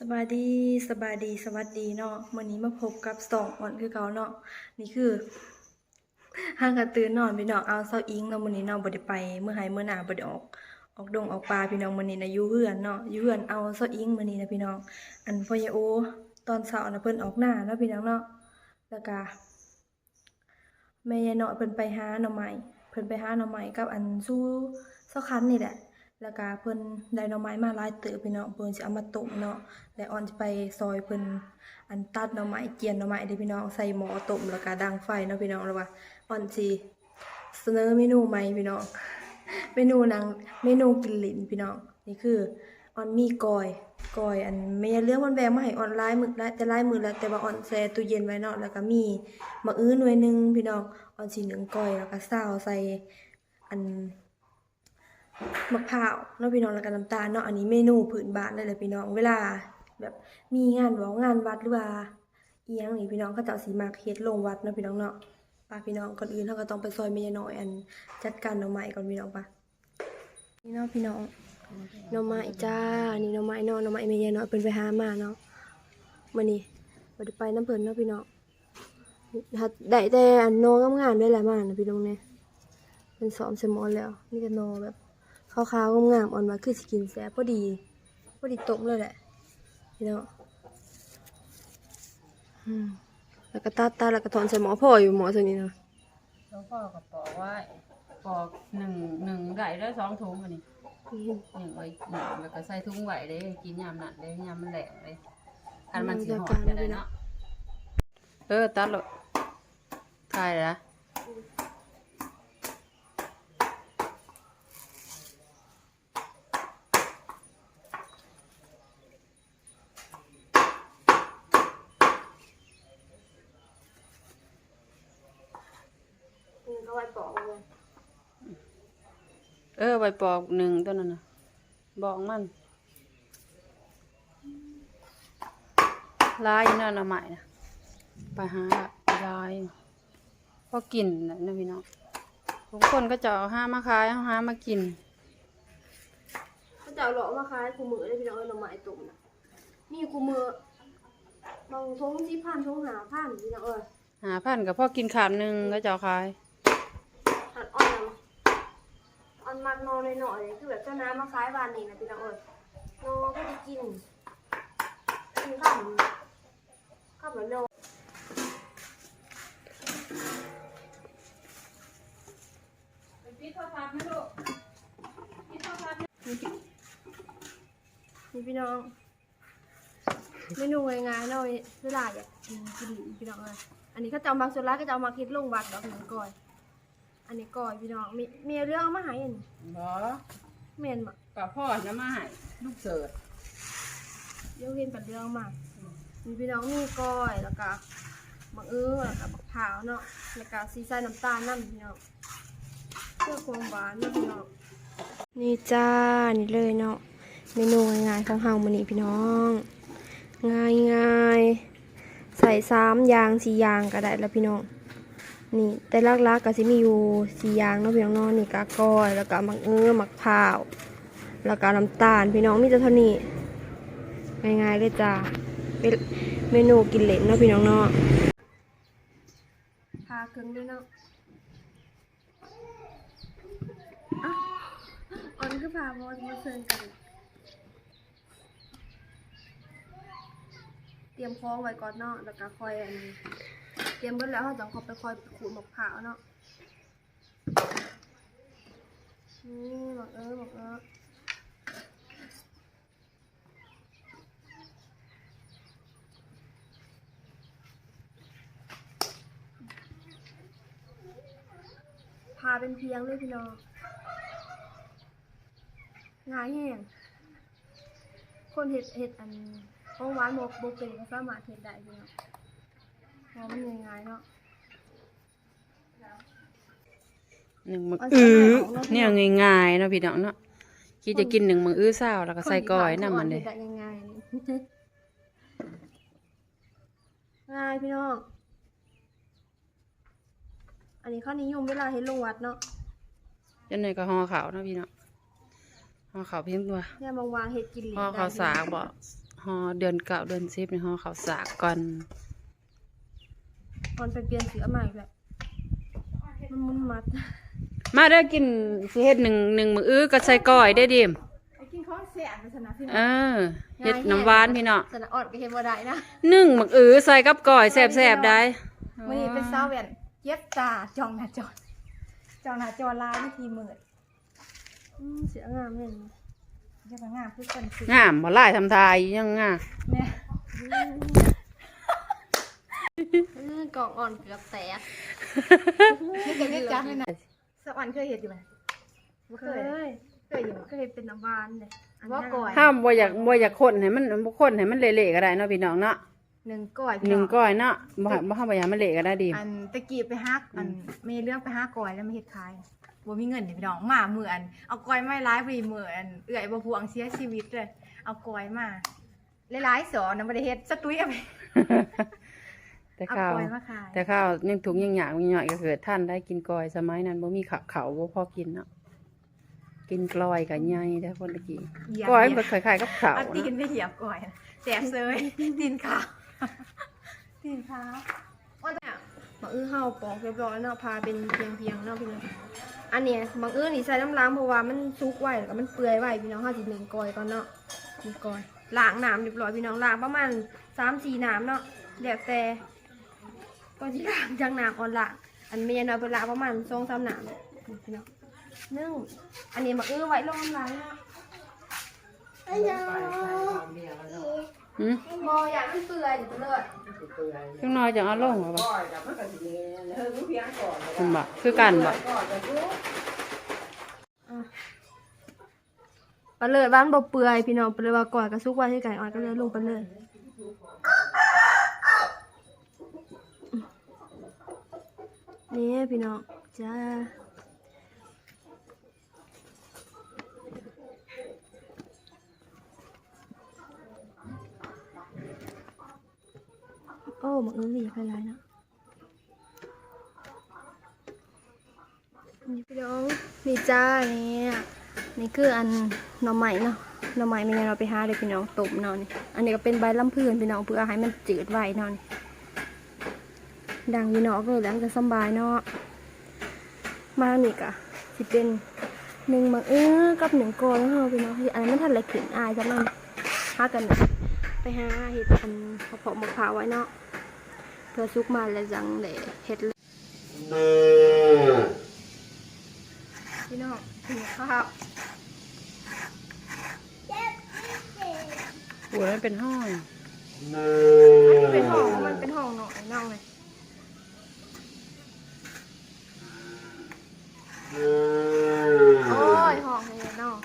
สบายดีสบายดีสวัสดีเนาะมื้อนี้มาพบกับสองอ่อนคือเก่าเนาะนี่คือห้างกระตื่นนอนพี่น้องเอาเซาอิงเนาะมื้อนี้เนาะบ่ได้ไป เมื้อไหมื้อหนาบ่ได้ออก ออกดงออกป่าพี่น้องมื้อนี้นะยูเฮือนเนาะยู่เฮือนเอาเซาอิงมื้อนี้นะพี่น้อง อันพ่อยาโอ ตอนเช้านะเพิ่นออกหน้าเนาะพี่น้องเนาะแล้วก็แม่ยายเนาะเพิ่นไปหาหน่อไม้เพิ่นไปหาหน่อไม้กับอันสู้เซาคันนี่แหละ แล้วก็เพิ่นได้หน่อไม้มาหลายเติบพี่น้องเพิ่นสิเอามาต้มเนาะแล้วออนจะไปซอยเพิ่นอันตัดหน่อไม้เจียนหน่อไม้เด้อพี่น้องใส่หม้อต้มแล้วก็ดังไฟเนาะพี่น้องแล้วว่าออนสิเสนอเมนูใหม่พี่น้องเมนูนางเมนูกินลิ้นพี่น้องนี่คือออนมีกอยกอยอันแม่เรื่องมันแวงมาให้ออนไลน์มื้อละแต่หลายมื้อแล้วแต่ว่าออนแช่ตู้เย็นไว้เนาะแล้วก็มีมะอื้อหน่วยหนึงพี่น้องออนสินึ่งกอยแล้วก็ซาวใส่อัน มะพร้าวเนาะพี่น้องแล้วก็น้ำตาลเนาะอันนี้เมนูพื้นบ้านเลยแหละพี่น้องเวลา แบบมีงานบ่งานวัดหรือว่าเอียงนี่พี่น้องเขาเจ้าสิมักเฮ็ดโรงวัดเนาะพี่น้องเนาะป้าพี่น้องก่อนอื่นเราก็ต้องไปซอยแม่ยน้อยอันจัดการหน่อไม้ก่อนพี่น้องป่ะนี่เนาะพี่น้องหน่อไม้จ้านี่หน่อไม้เนาะหน่อไม้แม่ยน้อยเพิ่นไปหามาเนาะมื้อนี้บ่ได้ไปน้ำเพิ่นเนาะพี่น้องได้แต่อันโนงามๆได้แหละมานะพี่น้องเนี่ยเพิ่นซ้อมใส่หมอนแล้วมีแต่โนแบบ ขาวๆงามๆอ่อนว่าคือสกินแซ่บพอดีพอดีตรงเลยแหละพี่น้องอืมแล้วก็ตัดตาแล้วก็ถอนใส่หมอพ่ออยู่หมอตัวนี้เนาะแล้วพ่อก็ปอกไว้ปอกหนึ่งหนึ่งไก่ได้สองถุงอันนี้นี่หนึ่งไว้หนึ่งแล้วก็ใส่ถุงไว้เลยกินยามนั่นเลยยามมันแหลกเลยคันมันสีหอมก็ได้เนาะเออตัดเลยถ่ายละ นี่ก็ไว้ปอกเลย เออไว้ปอกหนึ่งตัวนั้นนะบอกมันลายอยู่นั่นเอาใหม่นะไปหาลายพอกินนะนะพี่น้องทุกคนก็จะเอาห้ามาขายเอาห้ามากินเขาจะเอาหลอกมาขายคูมือได้พี่น้องเอาหน่อไม้ตุ่มนะนี่คูมือบางทงสิพันทงหาพันพี่น้องเอ้ยหาพันกับพ่อกินขามหนึ่งก็จะเอาขาย อันอ่อนนะ อ่อนมากนอนหน่อยๆเลยคือแบบเจ้าน้ำมาขายบานนี้นะพี่น้องเอ้ยนอนก็ได้กินกินข้าวข้าวเหมือนโนนี่พี่น้องเมนูง่ายๆเนาะเวลาอยากกินกินพี่น้องเลยอันนี้เขาจะเอามาส่วนร้ายก็จะเอามาคิดลงวัดดอกหนึ่งก่อย อันนี้ก่อยพี่น้องมีมีเรื่องเอามาให้อันบอเมนมากับพ่อจะมาให้ลูกเสิร์ฟเดี๋ยวเห็นเป็นเรื่องมามีพี่น้องมีก้อยแล้วก็มะเอื้อแล้วก็มะพร้าวเนาะแล้วก็ซีไซน้ำตาลนั่นพี่น้องเพื่อความหวานเนาะพี่น้องนี่จ้านี่เลยเนาะเมนูง่ายๆของเฮามื้อนี้พี่น้อง ง่ายๆใส่สามอยางสี่อยางก็ได้แล้วพี่น้อง นี่แต่ลักๆก็สิมีอยู่สี่อย่างเนาะพี่น้องเนาะนี่กากก้อยแล้วก็มักเอื้อมักพร้าว แล้วก็น้ำตาลพี่น้องมีแต่เท่านี้ง่ายๆเลยจ้าเป็นเมนูกินเล่นเนาะพี่น้องเนาะพาเครื่องด้วยเนาะอ่อนคือพาโมดมาเซิร์นกัน เตรียมคล้องไว้ก่อนเนาะแล้วก็คอยอันนี้ เตรียมเบิดแล้วเราจะขอไปคอยขูดมะพร้าวเนาะนี่หมกเออหมกเออพาเป็นเพียงเลยพี่น้องงายแห้งคนเห็ดเห็ดอันของหวานโมกโบเป็นก็สามารถเห็ดได้พี่น้อง เพราะมันง่ายๆเนาะหนึ่งมึงเอาอื้อใส่ของเราเนี่ยง่ายๆเนาะพี่น้องเนาะคิดจะกินหนึ่งมึงอื้อเศร้าแล้วก็ใส่ก้อยน้ำมันเลยคที่ทำคือง่ายๆนี่ง่ายพี่น้องอันนี้ข้อนิยมเวลาเห็นลงวัดเนาะจนในก็ห่อขาวเนาะพี่เนาะห่อขาวเพียงตัวเนี่ยบางวางเห็ดกินหลีห่อขาวสากบ่ฮอเดือนเก้าเดือนสิบในฮอเขาวสากก่อน ออนไปเปลี่ยนเสือใหม่แบบมันมุนมัดมาเด้อกินสิเฮ็ดหนึ่งหนึ่งมื้ออื้อก็ใส่ก้อยได้อดิมไอ้กินข้าวแซ่บไปชนะพี่เออเฮ็ดน้ำหวานพี่เนาะชนะอ่อนก็เฮ็ดบ่ได้นะหนึ่งหมักอื้อใส่กับก้อยแซ่บๆได้มื้อนี้เป็นซาวแวนเย็บตาจองหน้าจอจองหน้าจอลายวิธีมืดอืมเสืองามเลยเสืองามคือคนคืองามบ่หลายทำทายยังงามเนี่ย อืม กล่องอ่อนเกือบแตกนี่ก็เรียกจักเลยนะสวรรค์เคยเห็นอยู่ไหมบ่เคเคยยเคยอยู่เคยเป็นน้ำหวานเลยนว่านั้นก่อยห้ามบ่อยากบ่อยากคนให้มันบ่คนให้มันเละๆก็ได้เนาะพี่น้องเนาะหนึ่งก้อยหนึ่งก้อยเนาะบ่บ่ห้ามบ่อยากให้มันเละก็ได้ดิอันตะกี้ไปฮักอันมีเรื่องไปฮักก้อยแล้วมาเฮ็ดขายบ่มีเงินนี่พี่น้องมามืออันเอาก้อยไม้ร้ายไปมืออันเอื้อยบ่พวงเสียชีวิตเลย เอาก้อยมาหลายๆสอนน่ะบ่ได้เฮ็ดสตุ้ยเอาไป แต่เอาข้าวก้อยมาขายแต่ข้าวยังถุงยังหยางยังหย่อยก็เกิดท่านได้กินก้อยสมัยนั้นบ่มีข้าวเขาวบ่พอกินเนาะกินกลอยกับใหญ่แต่คนตะกี้เหยียบก้อยเหยีมัยนบก็คล้ายๆกับข้าวเอาตีนเนาะไปเหยียบก้อยน่ะแสบเซยตีนขาวตีนขาวบางอื้อเฮาปอกเรียบร้อยเนาะพาเป็นเพียงๆเนาะพี่น้องอันเนี้ยบางอื้อนี่ใส่น้ำล้างเพราะว่ามันซุกไว้แล้วก็มันเปื่อยไว้พี่น้องเฮาสิหนึ่งกอยก่อนเนาะหนึ่งกอยล้างน้ำเรียบร้อยพี่น้องล้างประมาณสามสี่น้ำเนาะเดี๋ยวแต่ ก็ที่ล้างจากน้ำอ่อนละอันเมียน้อยไปล้างประมาณสองสามน้ำนี่พี่น้องนึ่งอันนี้บางอื้อไว้ลงน้ำล้างเนาะไอ้ยาหืมบออยากมันเปื่อยเดี๋ยวจะเลิศจังน้อยจังเอาลงบ่บ่คุณบ่คือกันบ่ปลาเลิศบ้านบ่เปื่อยพี่น้องปลาเลิศว่าก่อยกระซุกไว้ให้ไก่อ่อนก็เลยลงปลาเลิศ นี่พี่น้องจ้าโอ้หมกอื้อหลีไปไรนะนี่พี่น้องนี่จ้าเนี่ยนี่คืออันหน่อไม้เนาะหน่อไม้ไม่งั้เราไปหาเลยพี่น้องต้มเนาะนี่อันนี้ก็เป็นใบลำพืนพี่น้องเพื่อให้มันจืดไว้เนาะนี่ ดังอยู่เนาะก็เลยแล้วมันจะสำบายเนาะมานี่กะสิเป็นหนึ่งหมักเอื้อกับหนึ่งโกยเนาะพี่น้องอันนี้มันทันอะไรขึ้นอายจ้ะมันหากันเนาะไปหาเห็ดอันกระเพาะมะพร้าวไว้เนาะเพื่อซุกมาแล้วจังเลยเห็ดพี่น้องกินข้าวโอ้ยมันเป็นห้อยเป็นห้องมันเป็นห้องหน่อยน้องเลยโอ้ยห้องให้น้อง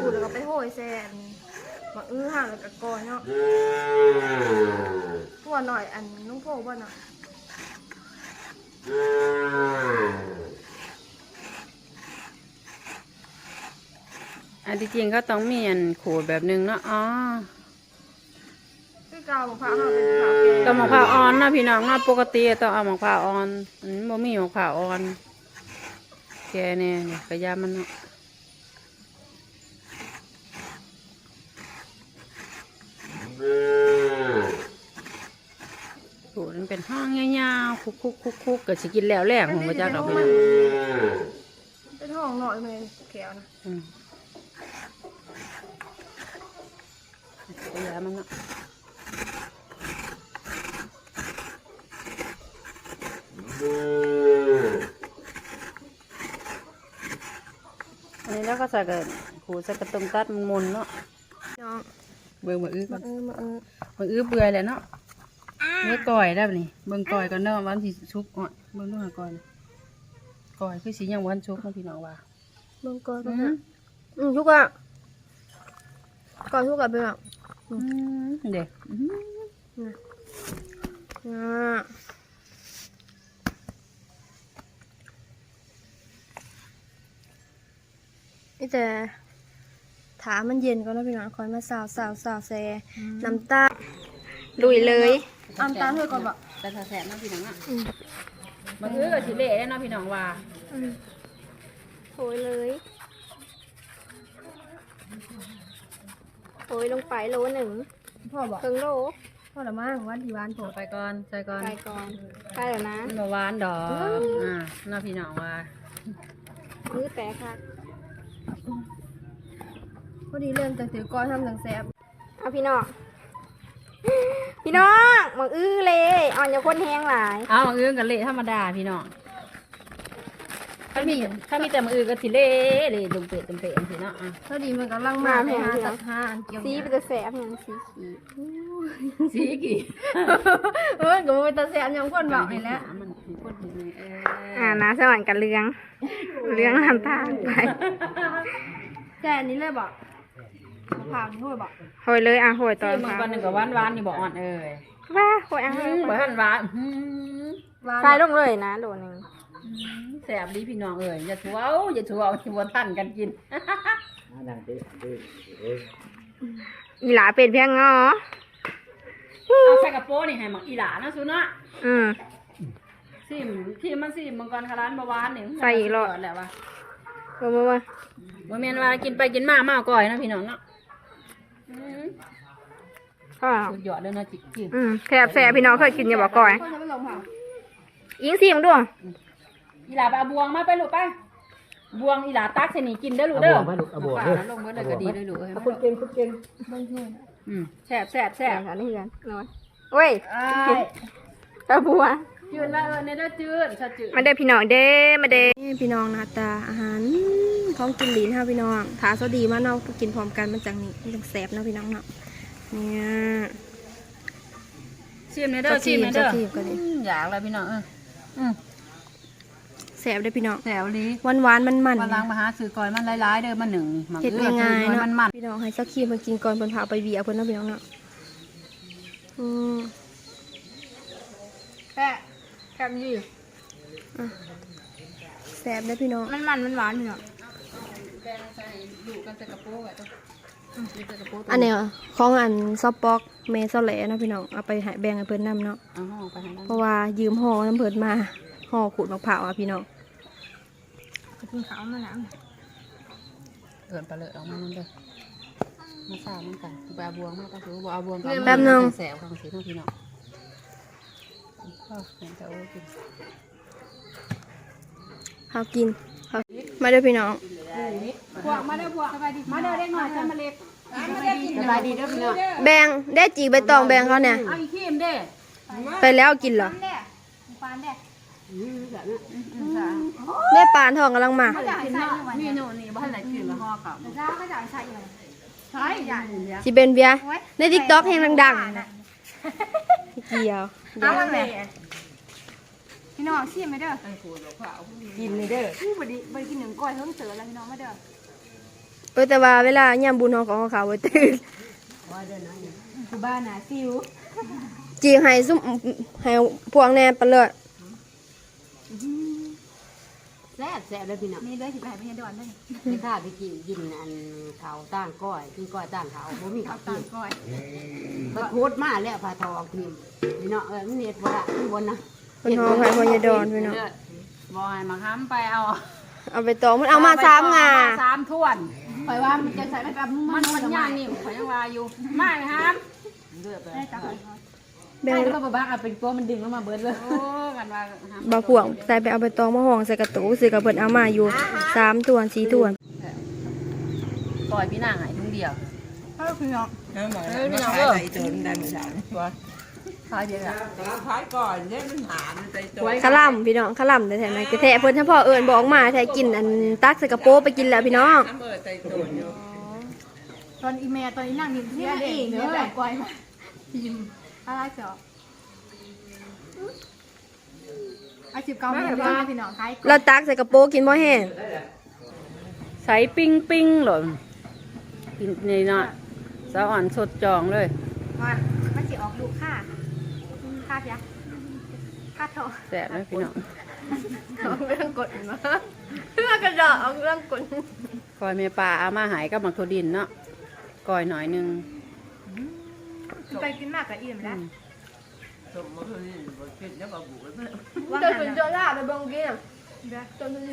พูดแล้วก็ไปโหยแซนมาอื้อห่างแล้วก็กอยเนาะตัวหน่อยอันนุ่งโพบ่เนาะ อันที่จริงก็ต้องมีอันขูดแบบหนึงเนาะอ๋อคือเกาของพระเราเป็นพระแก่ต้องมะพร้าวอ่อนเนาะพี่น้องเนาะปกติต้องเอามะพร้าวอ่อนอันนี้บ่มีมะพร้าวอ่อน แกเนี่ยนี่กระยามันเนาะโอ้มันเป็นห้องยาวๆคุกๆคุกๆก็สิกินแล้วแหลกของพระเจ้าดอกพี่น้องเป็นห้องหน่อยเลยแขวนะ อืม กระยามันเนาะอันนี้แล้วก็ใส่กับขูดใส่กระตุ้มตัดมันมุนเนาะน้องเบิ่งมาอื้อก่มาอนเออมาเออมาอื้อเปื่อยแล้วเนาะเนื้อก่อยได้ปะนี่เบิ่งก่อยก่อนเนาะวันที่ชุกอ่อนเบิ่งดูหาก่อยนะก่อยคือสียังวันชุกเนาะพี่น้องว่าเบิ่งก่อนอืก่อนมนะอืมทุกอะก่อนทุกอะเป็นแบบอืม เด็กอืมอ่านี่แต่ถามันเย็นก่อนนะพี่น้องคอยมาสาวสาวสาวแซน้ำตาลลุยเลยเอาน้ำตาลเธอก่อนบอกแต่ถ้าแสบเนาะพี่น้องอะอืมมันอื้อก็สิเละได้เนาะพี่น้องว่าโอยเลย โอยลงไปโลหนึ่งพ่อบอกครึ่งโลพ่อละมั่งวันที่วันผมเอาไปก่อนใส่ก่อนไปก่อนไปแล้วนะมันบ่หวานดอกอ่าเนาะพี่น้องว่ามือแตกค่ะพอดีเริ่มจากถือก้อนทำจังแซ่บเอาพี่น้องพี่น้องมังอื้อเลยอ่อนอย่าคนแห้งหลายเอามันอื้อกันเละธรรมดาพี่น้อง ถ้ามีถ้ามีแต่มันอื้อก็สิเละเละดุมเปะดุมเปะจังซี่เนาะอะพอดีมันกำลังมาไปหาสัตว์หาอันเกี่ยวสีเป็นตะแสบอย่างสีขีสีกี่เออก็บ่เป็นตาแซ่บยังคนบอกนี่แหละมันมีคนเห็นเลยเอออ่านะสวรรค์กับเรืองเรืองน้ำตาลไปแค่อันนี้เลยบอกมะพร้าวนี่ห้วยบอกโหยเลยอะโหยตตออนนค่ะวันหนึ่งกับหวานหวานๆนี่บอกอ่อนเอ้ยว้าโหยอะอืมบ่ทันหวานอื้อว่าใส่ลงเลยนะโหลหนึ่ง แสบดีพี่น้องเอ้ยอย่าถั่วเอาอย่าถั่วเอาถั่วทันกันกินอีหลาเป็นเพียงงอเอาใส่กระโปรงนี่ให้หมักอีหลานะสุนะอืม ซิมที่มันซิมมังกรคาร้านบหวานนี่ใส่อีกรอบ แหละวะบ่บ่บ่บ่แม่นว่ากินไปกินมามาเอาก่อยนะพี่น้องเนาะอืมก็สุดยอดเลยนะจิกจิอืมแสบแสบพี่น้องเคยกินอย่าบอกก่อยพ่อจะไม่ลงค่ะยิงเสียงด้วย อีหลาไปเอาบวงมาไปลูกไปบวงอีหลาตักใส่นี่กินเด้อลูกเด้อเอาบวงมาลูกเอาบวงเด้อฝาลงเบิดเลยก็ดีเลยลูกเอ้ยเอาคนเก่งคนเก่งอืมแสบแสบแสแสบบค่ะนี่กันน้อยเว้ยอ้ายตาบัว จืดละเออในเด้อจืดซะจืด มาเด้อพี่น้องเด้มาเด้นี่พี่น้องหนะตาอาหารของกินหลีนค่ะพี่น้องถาสดีมากเนาะกินพร้อมกันมันจังนี่มันจังแซ่บเนาะพี่น้องเนาะเนี่ยชิมในเด้อชิมในเด้อ จะจีบก็ดิอืมอยากเลยพี่น้องเอออืม แซ่บเด้อพี่น้องแสบลีหวานหวานมันมันวันล้างมาหาซื้อก่อยมันหลายๆเด้อมันหนึ่งหมักเฮ็ดเอื้อง่ายซื้อๆก่อยเนาะมันมันพี่น้องให้สักคีมากินก่อนเพิ่นพาไปเบียร์เพิ่นเนาะพี่น้องเนาะอืมแซ่บแซ่บดีแซ่บเด้อพี่น้องมันมันมันหวานพี่น้องแดงใส่อยู่กันใส่กระโปรงไว้ตัวอยู่ใส่กระโปรงตัวอันเนี้ยของอันซอปปอกเมซอแหลเนาะพี่น้องเอาไปให้แบ่งให้เพิ่นนํเนาะ เอาห่อไปให้นั่นเพราะว่ายืมห่อน้ำเพิ่นมา ห่อขูดมะพร้าวอะพี่น้องกินข้าวมาแล้วเกินไปเลยออกมานั่นเด้อมาสาวมันกันไปเอาบวงมาไปถือว่าเอาบวงแป๊บนึงแสบของสีน้องพี่น้องก็เห็นแต่โอ้กินเฮากินเฮามาเด้อพี่น้องพวกมาเด้อพวกสบายดีมาเด้อเด็กหน่อยจะมาเล็กสบายดีเด้อพี่น้องแบ่งได้จีใบตองแบ่งเขาเนี่ยเอาอีกขี้มเด้อไปแล้วกินเหรอแด่ปานแด่ ได้ปานทองกำลังมากินเนาะนี่หนูนี่บ้านไหนกินละห่อกับจ้าก็จะใส่อยู่ใช่ใหญ่เนี่ยสิเป็นเบียร์ใน TikTok แห่งดังๆเกี่ยวเอามาแม่พี่น้องชิมไหมเด้อไอ้กินเลยเด้ออู้บ่ดีบ่ได้กินหนึ่งก้อยเฮิงเสือแล้วพี่น้องมาเด้อเออแต่ว่าเวลายามบุญเฮาก็เขาไว้ตื่นคือบ้านนะซิวจีให้ซุ่มให้พวกแน่ปเลิศ แซ่บแซ่บเลยพี่น้องนี่เลยสิไปให้พี่ดอนเด้อไปข้าไปกินกินอันเขาวต่างก้อยกินก้อยต่างเขาบ่มีข้าวตากิมนก้อยก็โคตรมาแล้วพาทองกินพี่น้องเออมันเฮ็ดบ่ละมันบนนะเพิ่นฮ้องให้พ่อยายดอนพี่น้อง บอยมาค้ำไปเอาเอาไปตองมันเอามาสามงาสามถ้วนคอยว่ามันจะใส่ไปแบบมึงมันมันย่างนี่ข่อยยังว่าอยู่ไม่ครับเลือดไปได้จ้ะแบ่งใช่ก็บ่บ้าเอาเป็นตัวมันดึงแล้วมาเบิดเลยโอ้กั นว่าบ่พวงใส่ไปเอาไปตองมาห้องใส่กระตูสิกับเพิ่นเอามาอยู่สามตัวนสี่ตัวนปล่อยพี่นางหายทุ่งเดียวเออพี่น้องเออพี่นางเออโจนได้ไม่ใช่ขายเยอะอะขายก่อนเนี่ยมันหามันใจโจนขะล่ำพี่น้องขะล่ำแต่แท้ๆไหนกระแทะเพิ่นเฉพาะเอิ้นบอกมาแท้กินอันตักใส่กระโปรงไปกินแล้วพี่น้องน้ำเบิดใจโจนอยู่ตอนอีเมลตอนนี้นั่งนิ่งเสียเองเด้อแบบก้อยมาอะไรเจ้า อาชีพเก่าพี่น้องพี่น้องขายเราตักใส่กระโปรงกินบ่แห้งใส่ปิ้งปิ้งหล่นกินนี่เนาะสาวอ่อนสดจองเลยว่ามันสิออกลูกค่าค่าจ้ะค่าทองแสบเลยพี่น้องเอาเรื่องกดมาเรื่องกระดอกเอาเรื่องกดก้อยเมปลาเอามาหายกับหมักถั่วดินเนาะก้อยหน่อยหนึงไปกินมากกับอิ่มแล้ว สมมาคือนี่บ่กินแล้วบ่บุกเลยว่าจะหัเป็นนโจล่าไปเบิ่งเกม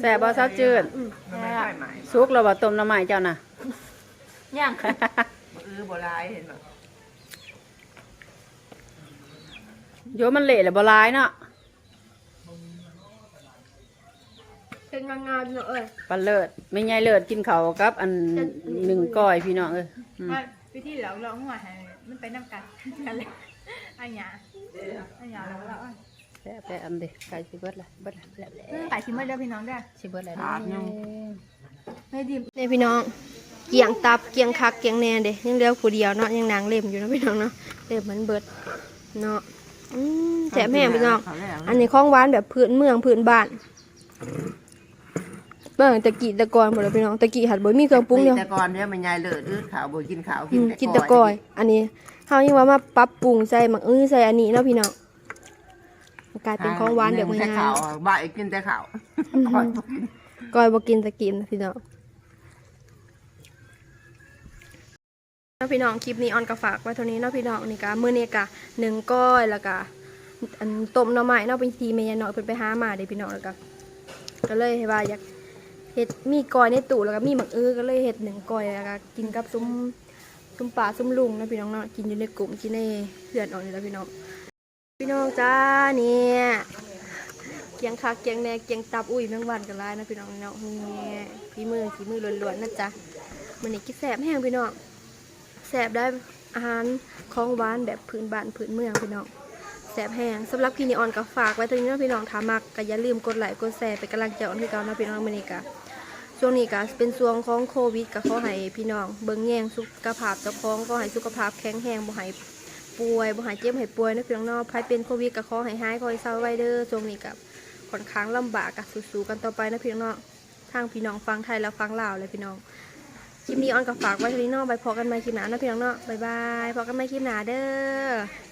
แซ่บบ่ซาวจืดมันไม่ใช่ไหมสุกแล้วบ่ต้มน้ำใหม่เจ้าน่ะย่างมันอื้อบ่ร้ายเห็นบ่โยมันเละแล้วบ่ลายเนาะเป็นงานๆเนาะเอ้ยปลาเลิศไม่ใหญ่เลิศกินเขาวกับ อันหนึ่งก้อยพี่น้องเอ้ยอืมว่าวิธีเราเราหัวให้มันไปนำกันกันเลยอันหยาอันหยาเราเราแซ่บแต่อันเด็กไก่สิเบิดละเบิดละแล้วแหละไก่ชิมเมอร์เด้อพี่น้องเด้อสิเบิดละขาดยังไม่ดีนี่พี่น้องเกียงตับเกียงคักเกียงแหนเด้ยังเหลือผู้เดียวเนาะยังนางเล่มอยู่เนาะพี่น้องเนาะเล่มมันเบิดเนาะอืมแซ่บแม่งพี่น้องอันนี้ของหวานแบบพื้นเมืองพื้นบ้านเบิ่งตะกี้ตะกอนหมดเลยพี่น้องตะกี้หัดบ่มีเครื่องปรุงเดียวแต่ก่อนเนี่ยมันยายเลิศอื้อขาวบ่กินขาวอืมกินแตะกอยอันนี้ เฮายังว่ามาปรับปรุงใส่หมักอื้อใส่อันนี้เนาะพี่น้องมันกลายเป็นของหวานแบบแต่ง่ายขาวบ่ายกินแต่ขาวคอยบ่กินๆก้อยบ่กินตะกินนะพี่น้องเนาะพี่น้องคลิปนี้ออนก็ฝากไว้เท่านี้เนาะพี่น้องนี่ก็มื้อนี้ก็หนึ่งก้อยแล้วก็อันต้มหน่อไม้เนาะเป็นทีแม่ยายน้อยเพิ่นไปหามาเด้พี่น้องแล้วก็ก็เลยว่าอยากเฮ็ดมีก้อยในตู้แล้วก็มีหมักอื้อก็เลยเฮ็ดหนึ่งก้อยแล้วก็กินกับซุ้ม ซุ้มป่าซุ้มลุงนะพี่น้องเนาะกินอยู่ในกลุ่มกินในเพื่อนออกนี่แล้วพี่น้อง พี่น้องจ้าเนี่ยเกียงคักเกียงแหนเกียงตับอุ้ยแมงวันกันไล่นะพี่น้องเนาะเนี่ยฝีมือฝีมือล้วนๆนะจ๊ะมันนี่กินแสบแห้งพี่น้องแสบได้อาหารของหวานแบบพื้นบ้านพื้นเมืองพี่น้องแสบแห้งสำหรับพี่นีออนก็ฝากไว้ตรงนี้นะพี่น้องถามักก็อย่าลืมกดไลค์กดแชร์เป็นกำลังใจอ่อนให้เรานะพี่น้องมันนี่กะ ช่วงนี้ก็เป็นช่วงของโควิดก็ขอให้พี่น้อง เบิ่งแยงสุขภาพเจ้าของก็ให้สุขภาพแข็งแรงบ่ให้ป่วยบ่ให้เจ็บให้ป่วยนะพี่น้องเนาะใครเป็นโควิดก็ขอให้หายขอให้เศร้าไว้เด้อช่วงนี้ก็ค่อนข้างลำบากก็สู้ๆกันต่อไปนะพี่น้องเนาะทางพี่น้องฟังไทยแล้วฟังลาวเลยพี่น้องคลิปนี้ออนก็ฝากไว้ท่านี้เนาะไปพอกันใหม่คลิปหน้านะพี่น้องเนาะบ๊ายบายพอกันใหม่คลิปหน้าเด้อ